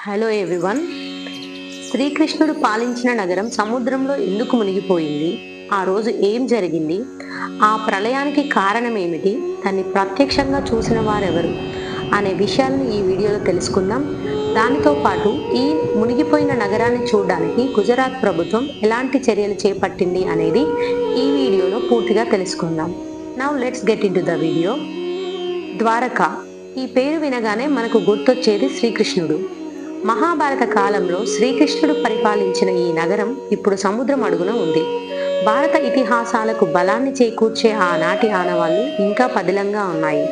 Hello everyone శ్రీకృష్ణుడు పాలించిన నగరం సముద్రంలో ఎందుకు మునిగిపోయింది? ఆ రోజు ఏం జరిగింది? ఆ ప్రళయానికి కారణం ఏమిటి దాన్ని ప్రత్యక్షంగా చూసిన వారెవరు? అనే విషయాలను ఈ వీడియోలో తెలుసుకుందాం. దానితో పాటు ఈ మునిగిపోయిన నగరాన్ని చూడడానికి గుజరాత్ ప్రభుత్వం ఎలాంటి చర్యలు చేపట్టింది అనేది ఈ వీడియోలో పూర్తిగా తెలుసుకుందాం. Now let's get into the video Dwarka. ఈ పేరు వినగానే మనకు గుర్తొచ్చేది శ్రీకృష్ణుడు. మహాభారత కాలంలో శ్రీకృష్ణుడు పరిపాలించిన ఈ నగరం ఇప్పుడు సముద్రం అడుగున ఉంది. భారత ఇతిహాసాలకు బలాన్ని చేకూర్చే ఆనాటి ఆనవాళ్ళు ఇంకా పదిలంగా ఉన్నాయి.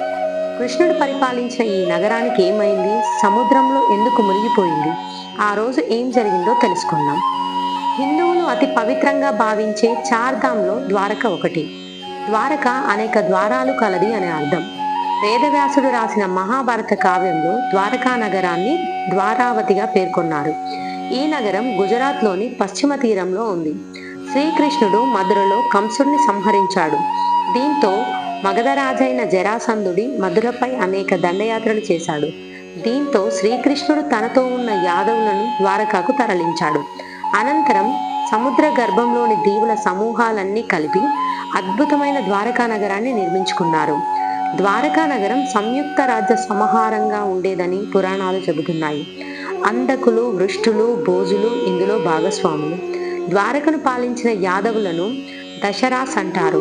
కృష్ణుడు పరిపాలించిన ఈ నగరానికి ఏమైంది? సముద్రంలో ఎందుకు మునిగిపోయింది? ఆ రోజు ఏం జరిగిందో తెలుసుకుందాం. హిందువులు అతి పవిత్రంగా భావించే చార్ధాంలో ద్వారక ఒకటి. ద్వారక అనేక ద్వారాలు కలది అనే అర్థం. వేదవ్యాసుడు రాసిన మహాభారత కావ్యంలో ద్వారకా నగరాన్ని ద్వారావతిగా పేర్కొన్నారు. ఈ నగరం గుజరాత్లోని పశ్చిమ తీరంలో ఉంది. శ్రీకృష్ణుడు మధురలో కంసుడిని సంహరించాడు. దీంతో మగధరాజైన జరాసంధుడి మధురపై అనేక దండయాత్రలు చేశాడు. దీంతో శ్రీకృష్ణుడు తనతో ఉన్న యాదవులను ద్వారకాకు తరలించాడు. అనంతరం సముద్ర గర్భంలోని దీవుల సమూహాలన్నీ కలిపి అద్భుతమైన ద్వారకా నగరాన్ని నిర్మించుకున్నారు. ద్వారకా నగరం సంయుక్త రాజ్య సమాహారంగా ఉండేదని పురాణాలు చెబుతున్నాయి. అందకులు వృష్టులు భోజులు ఇందులో భాగస్వాములు. ద్వారకను పాలించిన యాదవులను దశరాస్ అంటారు.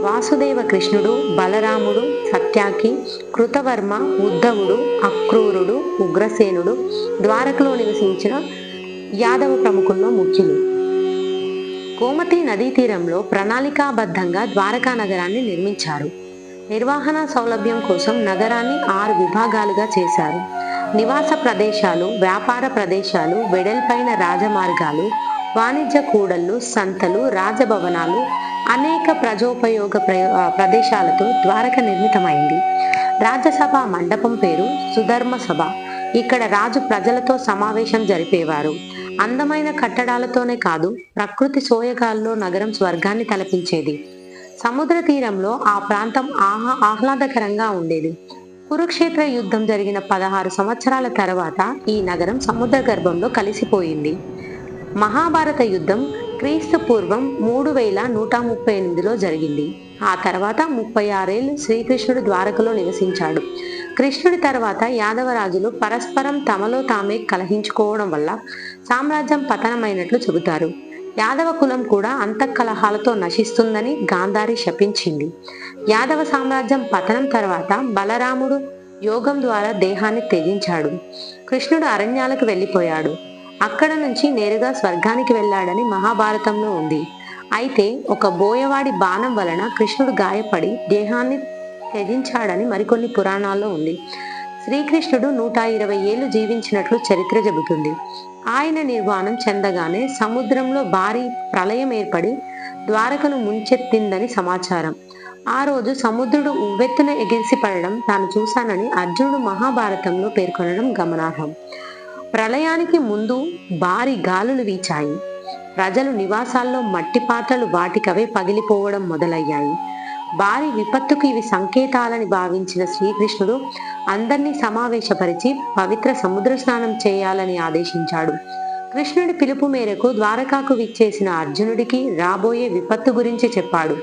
వాసుదేవ కృష్ణుడు బలరాముడు సత్యాకి కృతవర్మ ఉద్ధవుడు అక్రూరుడు ఉగ్రసేనుడు ద్వారకలో నివసించిన యాదవ ప్రముఖుల్లో ముఖ్యులు. గోమతి నదీ తీరంలో ప్రణాళికాబద్ధంగా ద్వారకా నగరాన్ని నిర్మించారు. నిర్వహణ సౌలభ్యం కోసం నగరాన్ని ఆరు విభాగాలుగా చేశారు. నివాస ప్రదేశాలు వ్యాపార ప్రదేశాలు వెడల్పైన రాజమార్గాలు వాణిజ్య కూడళ్ళు సంతలు రాజభవనాలు అనేక ప్రజోపయోగ ప్రదేశాలతో ద్వారక నిర్మితమైంది. రాజ్యసభ మండపం పేరు సుధర్మ సభ. ఇక్కడ రాజు ప్రజలతో సమావేశం జరిపేవారు. అందమైన కట్టడాలతోనే కాదు ప్రకృతి సోయగాల్లో నగరం స్వర్గాన్ని తలపించేది. సముద్ర తీరంలో ఆ ప్రాంతం ఆహా ఆహ్లాదకరంగా ఉండేది. కురుక్షేత్ర యుద్ధం జరిగిన పదహారు సంవత్సరాల తర్వాత ఈ నగరం సముద్ర గర్భంలో కలిసిపోయింది. మహాభారత యుద్ధం క్రీస్తు పూర్వం మూడు వేల నూట ముప్పై ఎనిమిదిలో జరిగింది. ఆ తర్వాత ముప్పై ఆరేళ్ళు శ్రీకృష్ణుడు ద్వారకలో నివసించాడు. కృష్ణుడి తర్వాత యాదవరాజులు పరస్పరం తమలో తామే కలహించుకోవడం వల్ల సామ్రాజ్యం పతనమైనట్లు చెబుతారు. యాదవ కులం కూడా అంతఃకలహాలతో నశిస్తుందని గాంధారి శపించింది. యాదవ సామ్రాజ్యం పతనం తర్వాత బలరాముడు యోగం ద్వారా దేహాన్ని త్యజించాడు. కృష్ణుడు అరణ్యాలకు వెళ్ళిపోయాడు. అక్కడ నుంచి నేరుగా స్వర్గానికి వెళ్ళాడని మహాభారతంలో ఉంది. అయితే ఒక బోయవాడి బాణం వలన కృష్ణుడు గాయపడి దేహాన్ని త్యజించాడని మరికొన్ని పురాణాల్లో ఉంది. శ్రీకృష్ణుడు నూట ఇరవై ఏళ్ళు జీవించినట్లు చరిత్ర చెబుతుంది. ఆయన నిర్వాణం చెందగానే సముద్రంలో భారీ ప్రళయం ఏర్పడి ద్వారకను ముంచెత్తిందని సమాచారం. ఆ రోజు సముద్రుడు ఉవ్వెత్తున ఎగిరిసి పడడం తాను చూశానని అర్జునుడు మహాభారతంలో పేర్కొనడం గమనార్హం. ప్రళయానికి ముందు భారీ గాలులు వీచాయి. ప్రజలు నివాసాల్లో మట్టి పాత్రలు వాటికవే పగిలిపోవడం మొదలయ్యాయి. భారీ విపత్తుకు ఇవి సంకేతాలని భావించిన శ్రీకృష్ణుడు అందరినీ సమావేశపరిచి పవిత్ర సముద్ర స్నానం చేయాలని ఆదేశించాడు. కృష్ణుడి పిలుపు మేరకు ద్వారకాకు విచ్చేసిన అర్జునుడికి రాబోయే విపత్తు గురించి చెప్పాడు.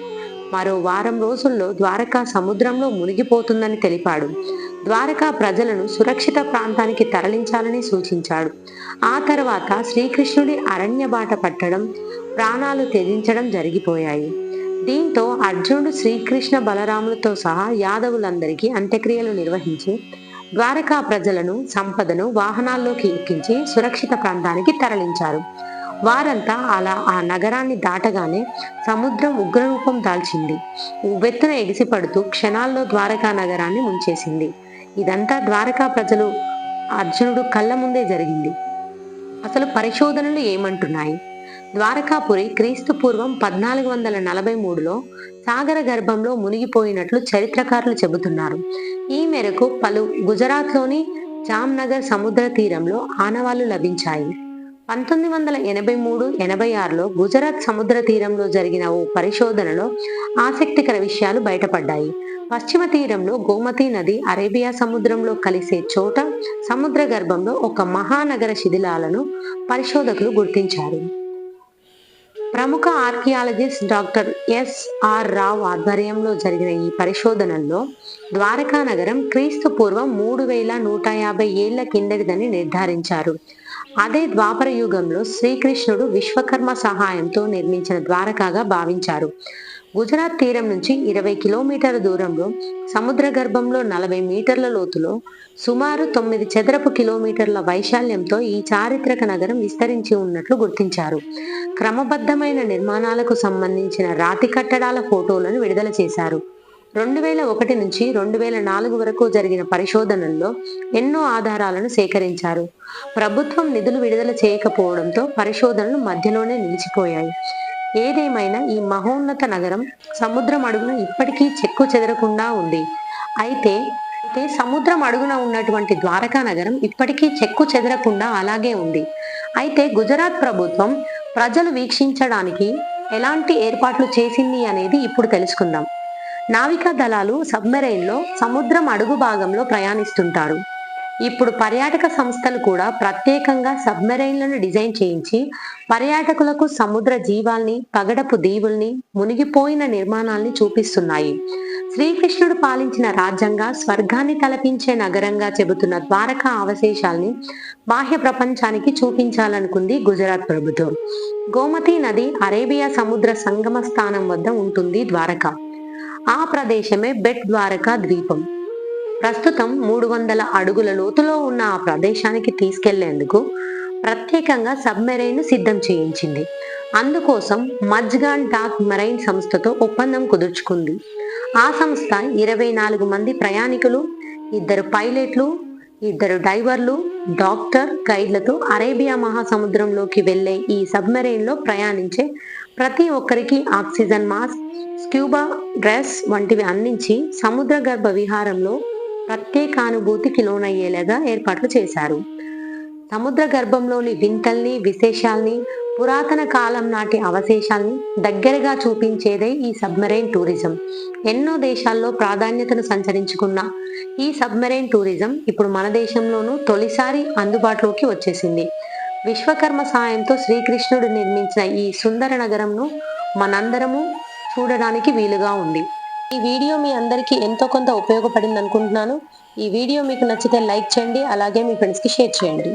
మరో వారం రోజుల్లో ద్వారకా సముద్రంలో మునిగిపోతుందని తెలిపాడు. ద్వారకా ప్రజలను సురక్షిత ప్రాంతానికి తరలించాలని సూచించాడు. ఆ తర్వాత శ్రీకృష్ణుడి అరణ్య బాట పట్టడం ప్రాణాలు త్యజించడం జరిగిపోయాయి. దీంతో అర్జునుడు శ్రీకృష్ణ బలరాములతో సహా యాదవులందరికీ అంత్యక్రియలు నిర్వహించి ద్వారకా ప్రజలను సంపదను వాహనాల్లోకి ఎక్కించి సురక్షిత ప్రాంతానికి తరలించారు. వారంతా అలా ఆ నగరాన్ని దాటగానే సముద్రం ఉగ్రరూపం దాల్చింది. ఉవ్వెత్తున ఎగిసిపడుతూ క్షణాల్లో ద్వారకా నగరాన్ని ముంచేసింది. ఇదంతా ద్వారకా ప్రజలు అర్జునుడు కళ్ళ ముందే జరిగింది. అసలు పరిశోధనలు ఏమంటున్నాయి? ద్వారకాపురి క్రీస్తు పూర్వం పద్నాలుగు వందల నలభై మూడులో సాగర గర్భంలో మునిగిపోయినట్లు చరిత్రకారులు చెబుతున్నారు. ఈ మేరకు పలు గుజరాత్లోని జామ్నగర్ సముద్ర తీరంలో ఆనవాళ్ళు లభించాయి. పంతొమ్మిది వందల ఎనభై మూడు ఎనభై ఆరులో గుజరాత్ సముద్ర తీరంలో జరిగిన ఓ పరిశోధనలో ఆసక్తికర విషయాలు బయటపడ్డాయి. పశ్చిమ తీరంలో గోమతి నది అరేబియా సముద్రంలో కలిసే చోట సముద్ర గర్భంలో ఒక మహానగర శిథిలాలను పరిశోధకులు గుర్తించారు. ప్రముఖ ఆర్కియాలజిస్ట్ డాక్టర్ ఎస్ఆర్ రావ్ ఆధ్వర్యంలో జరిగిన ఈ పరిశోధనల్లో ద్వారకా నగరం క్రీస్తు పూర్వం మూడు వేల నూట యాభై ఏళ్ళ కిందటిదని నిర్ధారించారు. అదే ద్వాపర యుగంలో శ్రీకృష్ణుడు విశ్వకర్మ సహాయంతో నిర్మించిన ద్వారకాగా భావించారు. గుజరాత్ తీరం నుంచి ఇరవై కిలోమీటర్ల దూరంలో సముద్ర గర్భంలో నలభై మీటర్ల లోతులో సుమారు తొమ్మిది చదరపు కిలోమీటర్ల వైశాల్యంతో ఈ చారిత్రక నగరం విస్తరించి ఉన్నట్లు గుర్తించారు. క్రమబద్ధమైన నిర్మాణాలకు సంబంధించిన రాతి కట్టడాల ఫోటోలను విడుదల చేశారు. రెండు వేల ఒకటి నుంచి రెండు వేల నాలుగు వరకు జరిగిన పరిశోధనల్లో ఎన్నో ఆధారాలను సేకరించారు. ప్రభుత్వం నిధులు విడుదల చేయకపోవడంతో పరిశోధనలు మధ్యలోనే నిలిచిపోయాయి. ఏదేమైనా ఈ మహోన్నత నగరం సముద్రం అడుగున ఇప్పటికీ చెక్కు చెదరకుండా ఉంది. అయితే అయితే సముద్రం అడుగున ఉన్నటువంటి ద్వారకా నగరం ఇప్పటికీ చెక్కు చెదరకుండా అలాగే ఉంది. అయితే గుజరాత్ ప్రభుత్వం ప్రజలు వీక్షించడానికి ఎలాంటి ఏర్పాట్లు చేసింది అనేది ఇప్పుడు తెలుసుకుందాం. నావికా దళాలు సబ్మెరైన్లో సముద్రం అడుగు భాగంలో ప్రయాణిస్తుంటారు. ఇప్పుడు పర్యాటక సంస్థలు కూడా ప్రత్యేకంగా సబ్మెరైన్లను డిజైన్ చేయించి పర్యాటకులకు సముద్ర జీవాల్ని పగడపు దీవుల్ని మునిగిపోయిన నిర్మాణాల్ని చూపిస్తున్నాయి. శ్రీకృష్ణుడు పాలించిన రాజ్యంగా స్వర్గాన్ని తలపించే నగరంగా చెబుతున్న ద్వారకా అవశేషాల్ని బాహ్య ప్రపంచానికి చూపించాలనుకుంది గుజరాత్ ప్రభుత్వం. గోమతి నది అరేబియా సముద్ర సంగమ స్థానం వద్ద ఉంటుంది ద్వారక. ఆ ప్రదేశమే బెట్ ద్వారకా ద్వీపం. ప్రస్తుతం మూడు వందల అడుగుల లోతులో ఉన్న ఆ ప్రదేశానికి తీసుకెళ్ళేందుకు ప్రత్యేకంగా సబ్మెరైన్ సిద్ధం చేయించింది. అందుకోసం మజ్గాన్ డాక్ మెరైన్ సంస్థతో ఒప్పందం కుదుర్చుకుంది. ఆ సంస్థ ఇరవై నాలుగు మంది ప్రయాణికులు ఇద్దరు పైలట్లు ఇద్దరు డైవర్లు డాక్టర్ గైడ్లతో అరేబియా మహాసముద్రంలోకి వెళ్ళే ఈ సబ్మెరైన్లో ప్రయాణించే ప్రతి ఒక్కరికి ఆక్సిజన్ మాస్క్ స్క్యూబా డ్రెస్ వంటివి అందించి సముద్ర గర్భ విహారంలో ప్రత్యేకానుభూతికి లోనయ్యేలాగా ఏర్పాట్లు చేశారు. సముద్ర గర్భంలోని వింతల్ని విశేషాల్ని పురాతన కాలం నాటి అవశేషాల్ని దగ్గరగా చూపించేదే ఈ సబ్మెరైన్ టూరిజం. ఎన్నో దేశాల్లో ప్రాధాన్యతను సంచరించుకున్న ఈ సబ్మెరైన్ టూరిజం ఇప్పుడు మన దేశంలోనూ తొలిసారి అందుబాటులోకి వచ్చేసింది. విశ్వకర్మ సాయంతో శ్రీకృష్ణుడు నిర్మించిన ఈ సుందర నగరంను మనందరము చూడడానికి వీలుగా ఉంది. ఈ వీడియో మీ అందరికీ ఎంతో కొంత ఉపయోగపడింది అనుకుంటున్నాను ఈ వీడియో మీకు నచ్చితే లైక్ చేయండి అలాగే మీ ఫ్రెండ్స్కి షేర్ చేయండి.